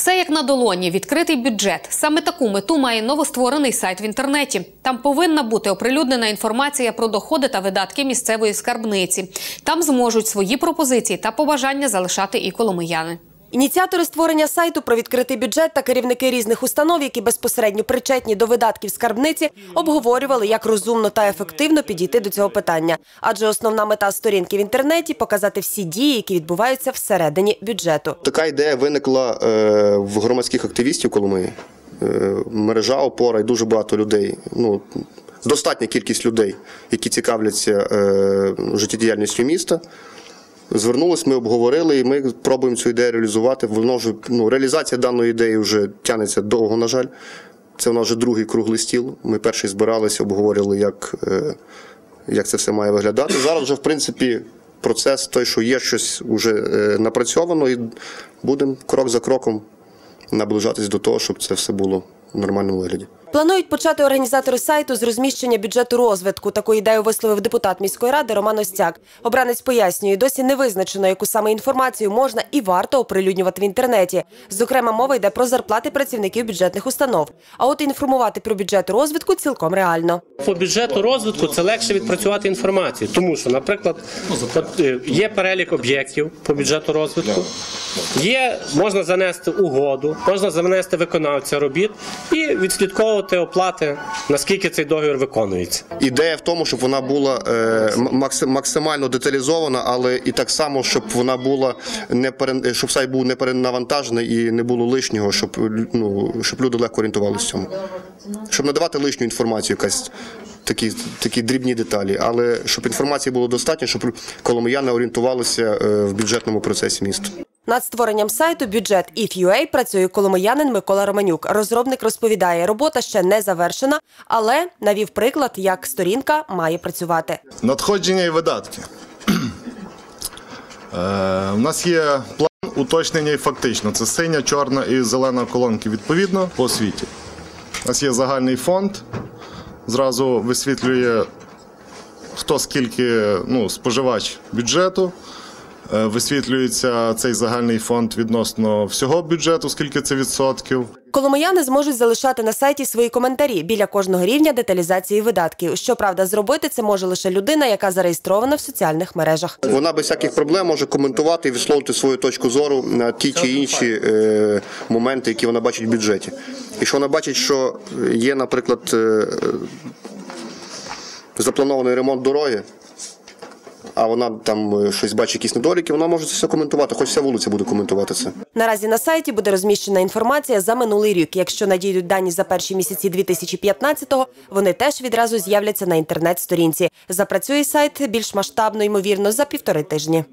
Все як на долоні, відкритий бюджет. Саме таку мету має новостворений сайт в інтернеті. Там повинна бути оприлюднена інформація про доходи та видатки місцевої скарбниці. Там зможуть свої пропозиції та побажання залишати і коломияни. Ініціатори створення сайту про відкритий бюджет та керівники різних установ, які безпосередньо причетні до видатків скарбниці, обговорювали, як розумно та ефективно підійти до цього питання. Адже основна мета сторінки в інтернеті показати всі дії, які відбуваються всередині бюджету. Така ідея виникла е, в громадських активістів Коломиї. Е, мережа опора і дуже багато людей. Ну, достатня кількість людей, які цікавляться е, життєдіяльністю міста. Звернулись, ми обговорили, і ми пробуємо цю ідею реалізувати. Воно вже ну, реалізація даної ідеї вже тягнеться довго, на жаль. Це у нас вже другий круглий стіл. Ми перший збиралися, обговорювали, як, е, як це все має виглядати. Зараз вже, в принципі, процес той, що є щось вже е, напрацьовано, і будемо крок за кроком наближатись до того, щоб це все було в нормальному вигляді. Планують почати організатори сайту з розміщення бюджету розвитку. Таку ідею висловив депутат міської ради Роман Остяк. Обранець пояснює, досі не визначено, яку саме інформацію можна і варто оприлюднювати в інтернеті. Зокрема, мова йде про зарплати працівників бюджетних установ. А от інформувати про бюджет розвитку цілком реально. По бюджету розвитку це легше відпрацювати інформацію, тому що, наприклад, е, є перелік об'єктів по бюджету розвитку, є можна занести угоду, можна занести виконавця робіт і відслідковувати оплати, наскільки цей договір виконується. Ідея в тому, щоб вона була е, максимально деталізована, але і так само, щоб вона була не пере- щоб сайт був не перенавантажений і не було лишнього, щоб ну щоб люди легко орієнтувалися в цьому. Щоб надавати лишню інформацію, якась такі, такі дрібні деталі, але щоб інформації було достатньо, щоб коломияни орієнтувалися е, в бюджетному процесі міста. Над створенням сайту бюджет If.ua працює коломиянин Микола Романюк. Розробник розповідає, робота ще не завершена, але навів приклад, як сторінка має працювати. Надходження і видатки. Е, у нас є план уточнення і фактично. Це синя, чорна і зелена колонки відповідно по освіті. У нас є загальний фонд. Зразу висвітлює, хто скільки ну, споживач бюджету. Е, Висвітлюється цей загальний фонд відносно всього бюджету, скільки це відсотків. Коломияни зможуть залишати на сайті свої коментарі біля кожного рівня деталізації видатків. Щоправда, зробити це може лише людина, яка зареєстрована в соціальних мережах. Вона без всяких проблем може коментувати і висловити свою точку зору на ті чи інші е, моменти, які вона бачить в бюджеті. Якщо вона бачить, що є, наприклад, е, запланований ремонт дороги, а вона там е, щось бачить, якісь недоліки, вона може це все коментувати, хоч вся вулиця буде коментувати це. Наразі на сайті буде розміщена інформація за минулий рік. Якщо надійдуть дані за перші місяці 2015-го, вони теж відразу з'являться на інтернет-сторінці. Запрацює сайт більш масштабно, ймовірно, за півтори тижні.